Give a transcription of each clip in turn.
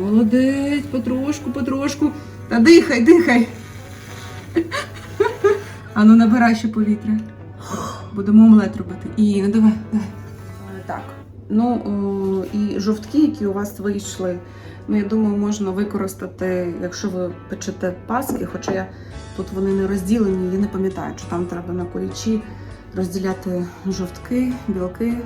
Молодець, потрошку, потрошку. Та дихай, дихай. Ану, набирай ще повітря. Будемо омлет робити. І ну давай, давай. Так. Ну і жовтки, які у вас вийшли. Ну, я думаю, можна використати, якщо ви печете паски, хоча я тут вони не розділені, я не пам'ятаю, чи там треба на кулічі розділяти жовтки, білки.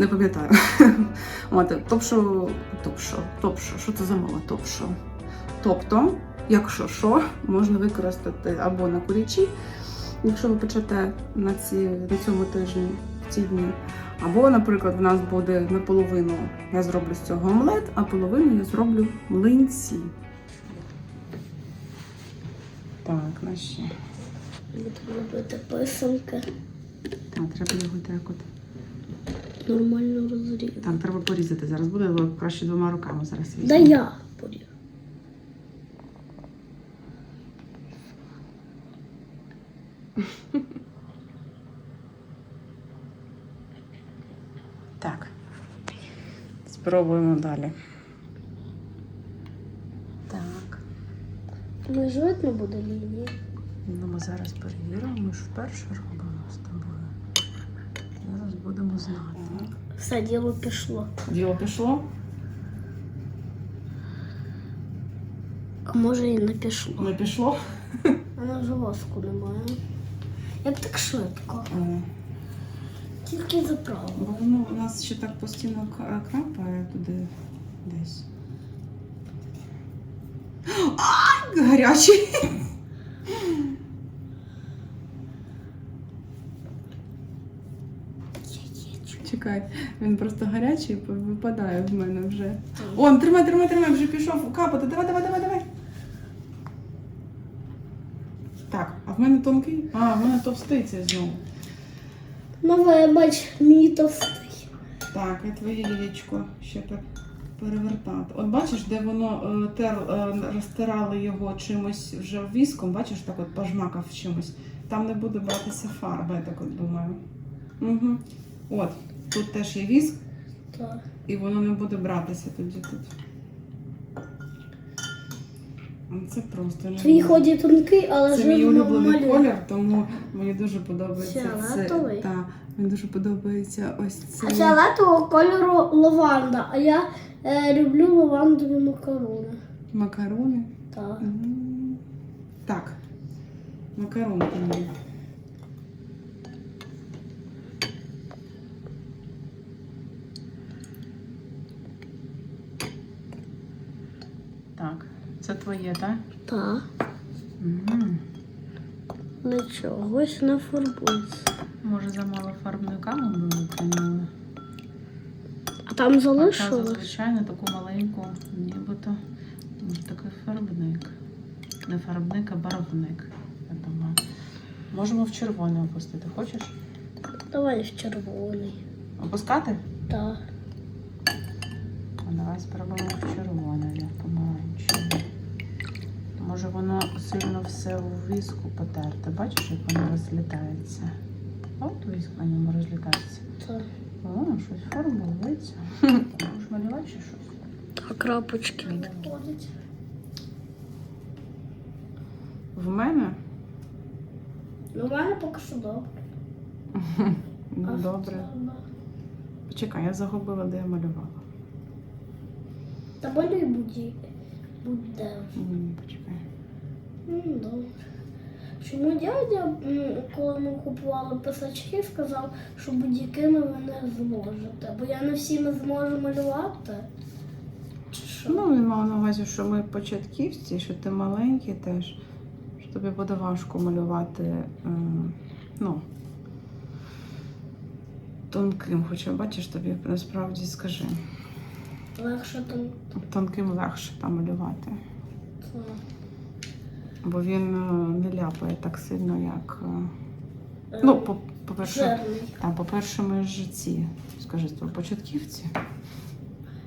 Не пам'ятаю. Топшо, топшо, топшо, що це за мова? Топшо. Тобто, якщо що, можна використати або на кулічі, якщо ви печете на, ці, на цьому тижні, в ці дні. Або, наприклад, в нас буде наполовину я зроблю з цього омлет, а половину я зроблю млинці. Так, наші. Буду робити писанки. Так, треба його так от. Нормально розрізати. Так, треба порізати. Зараз буде але краще двома руками зараз. візьму. Да я поріжу. Так. Спробуємо далі. Так. Ну, видно буде лінії. Ну, ми зараз перевіримо. Ми ж вперше робимо з тобою. Будемо знати. Все діло пішло. Діло пішло? А може і не пішло. Не пішло? А на волоску немає. Як так швидко? Е, Тільки заправо. Бо воно у нас ще так постійно к- крапає туди десь. Ай, гарячий! Чекай, він просто гарячий випадає в мене вже. Он, тримай, тримай, тримай, вже пішов капати. Давай, давай, давай, давай. Так, а в мене тонкий? А, в мене товстий цей знову. Ну, вибач, мій товстий. Так, і твоє яєчко ще пер- перевертати. От бачиш, де воно е, тер, е, розтирали його чимось вже віском, бачиш, так от пожмакав чимось. Там не буде братися фарба, я так от думаю. Угу. От, тут теж є віск, Так. і воно не буде братися тоді тут. Це просто не Твій ході тонкий, але це мій улюблений колір, тому мені дуже подобається це. Фіолетовий? Та, мені дуже подобається ось це. А фіолетового кольору лаванда, а я е, люблю лавандові макарони. Макарони. Так. М, Так. Макаронки мені. Це твоє, так? Так. Угу. Нічого, ось не фарбується. Може замало фарбниками ми виконали? А там залишилось? зазвичай на таку маленьку, нібито може такий фарбник. Не фарбник, а барвник, я думаю. Можемо в червоне опустити. Хочеш? Давай в червоний. Опускати? Так. А давай спробуємо в в помаранчеве. Може воно сильно все у віску потерте. Бачиш, як воно розлітається? От віск на ньому розлітається. Так. О, щось фарбується. Можеш малювати чи щось? А крапочки відходять. В мене? Ну, в мене поки що добре. Ну, добре. в? Почекай, я загубила, де я малювала. Та болі будь буде. Ні, почекай. Ну, добре. Чому дядя, коли ми купували писачки, сказав, що будь-якими ви не зможете. Бо я не всіми зможу малювати. Чи що? Ну, він мав на увазі, що ми початківці, що ти маленький теж, що тобі буде важко малювати, е, ну, тонким, хоча бачиш, тобі насправді скажи, Легше там. тонким легше там малювати. це, Бо він е, не ляпає так сильно, як. е, е, Ну, по- по-перше, по-перше, ми ж ці, скажи, то початківці.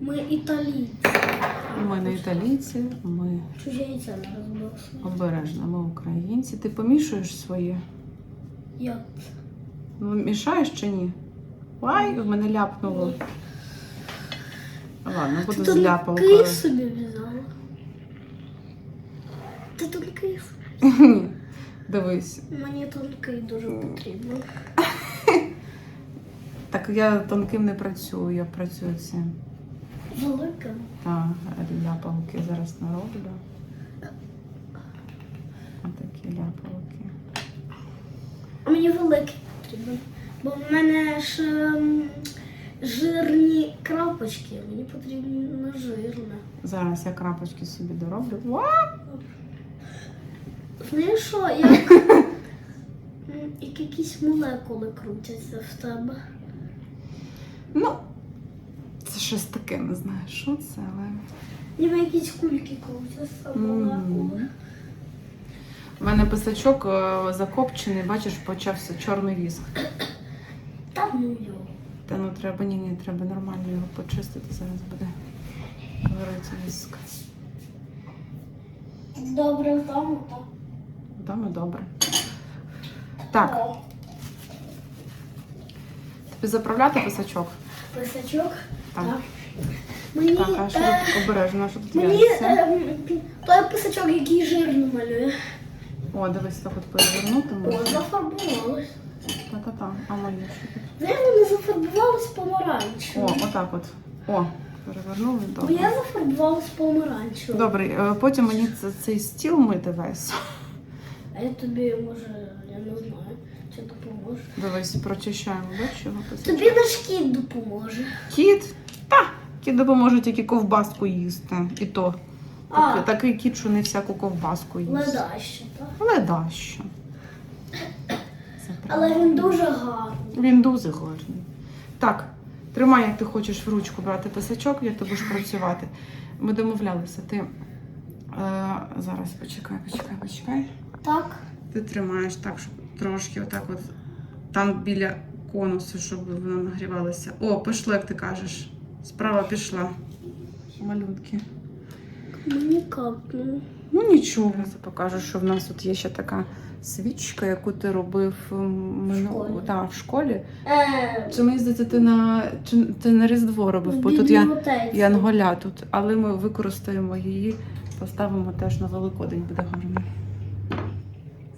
Ми італійці. Ми не італійці, ми розбився. обережно, ми українці. Ти помішуєш своє? Як? Ну, мішаєш чи ні? Ай, в мене ляпнуло. Ладно, буду з тонкий собі взяла. Ти тонкий. Ні. Дивись. Мені тонкий дуже потрібен. Так я тонким не працюю, я працюю цим. Великим. Та ляпалки зараз нароблю. Отакі ляпалки. А мені великий потрібен. Бо в мене ж ем, жирні крапочки. Мені потрібно жирне. Зараз я крапочки собі дороблю. Ва! Що, як, як якісь молекули крутяться в тебе. Ну, це щось таке, не знаю, що це, але. Ніби якісь кульки крутяться, молекули. У мене писачок е, закопчений, бачиш, почався чорний віск. Та ну його. Та ну треба, ні, ні, треба нормально його почистити, зараз буде варити віск. Добре вдома, так. Вдома добре. Так, тобі заправляти писачок? Писачок. Так. Так. Мені, Так, а що е, тут обережно, що тут мені е, той писачок, який жирно малює. О, дивись, так от перевернути О, зафарбувалось. Та-та-та, а моє що тут? Знаєш, вони зафарбувалось помаранчево. О, отак от. О, перевернули, Бо добре. я зафарбувалась помаранчево. Добре, е, потім мені це- цей стіл мити весь. А я тобі, може, я не знаю, чи допоможу. Дивись, прочищаємо, бачиш його. Тобі наш кіт допоможе. Кіт? Та, кіт допоможе тільки ковбаску їсти. І то. А. Такий, такий кіт, що не всяку ковбаску їсть. Ледаще, так? Але що. Це Але він дуже гарний. Він дуже гарний. Так, тримай, як ти хочеш в ручку брати писачок, як ти будеш працювати. Ми домовлялися. Ти е, зараз почекай, почекай, почекай. Так? Ти тримаєш так, щоб трошки отак от там біля конусу, щоб воно нагрівалося. О, пішло, як ти кажеш. Справа пішла. Малюнки. Мені капнуло. Ну нічого, я покажу, що в нас тут є ще така свічка, яку ти робив В минулого школі. да, в школі. Е, Чи мені здається, ти на чи ти на Різдво робив, бо тут я. Янголя тут, але ми використаємо її, поставимо теж на Великодень, буде гарно.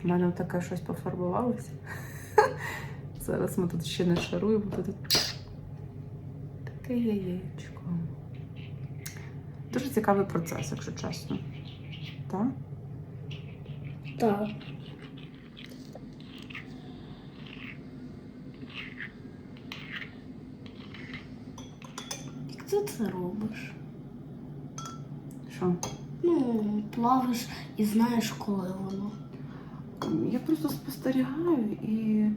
В мене таке щось пофарбувалося. Зараз ми тут ще не шаруємо, тут таке яєчко. Дуже цікавий процес, якщо чесно. Так? Так. Як ти це робиш? Що? Ну, плавиш і знаєш, коли воно. Я просто спостерігаю і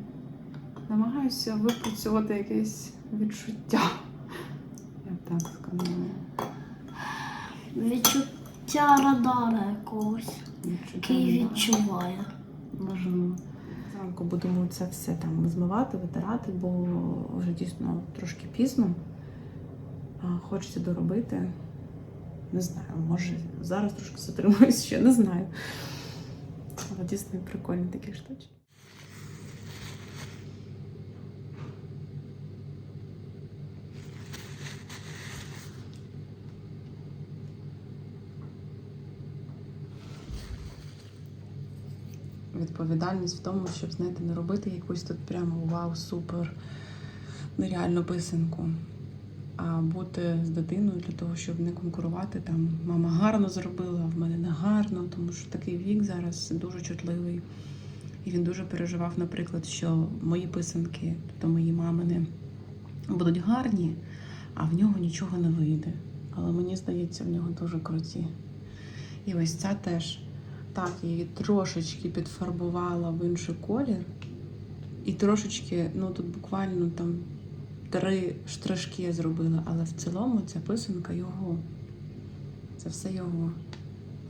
намагаюся випрацювати якесь відчуття. Я так скажу. Відчуття радара якогось, Відчуття який відчуває. Можемо. Зранку будемо це все там змивати, витирати, бо вже дійсно трошки пізно. А Хочеться доробити. Не знаю, може зараз трошки затримуюсь, ще не знаю. Але дійсно прикольні такі штучки. відповідальність в тому, щоб знаєте, не робити якусь тут прямо вау, супер, нереальну писанку. А бути з дитиною для того, щоб не конкурувати. Там мама гарно зробила, а в мене не гарно, тому що такий вік зараз дуже чутливий. І він дуже переживав, наприклад, що мої писанки, тобто мої мамини, будуть гарні, а в нього нічого не вийде. Але мені здається, в нього дуже круті. І ось ця теж. Так, я її трошечки підфарбувала в інший колір. І трошечки, ну тут буквально там три штришки зробила, але в цілому ця писанка його. Це все його.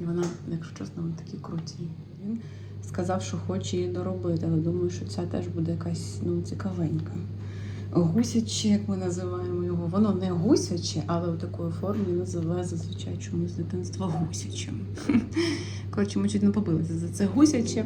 І вона, якщо чесно, вона такі круті. Він сказав, що хоче її доробити, але думаю, що ця теж буде якась ну, цікавенька. Гусяче, як ми називаємо його, воно не гусяче, але в такої формі називає зазвичай чомусь з дитинства гусячим. Коротше, ми чуть не побилися за це гусяче.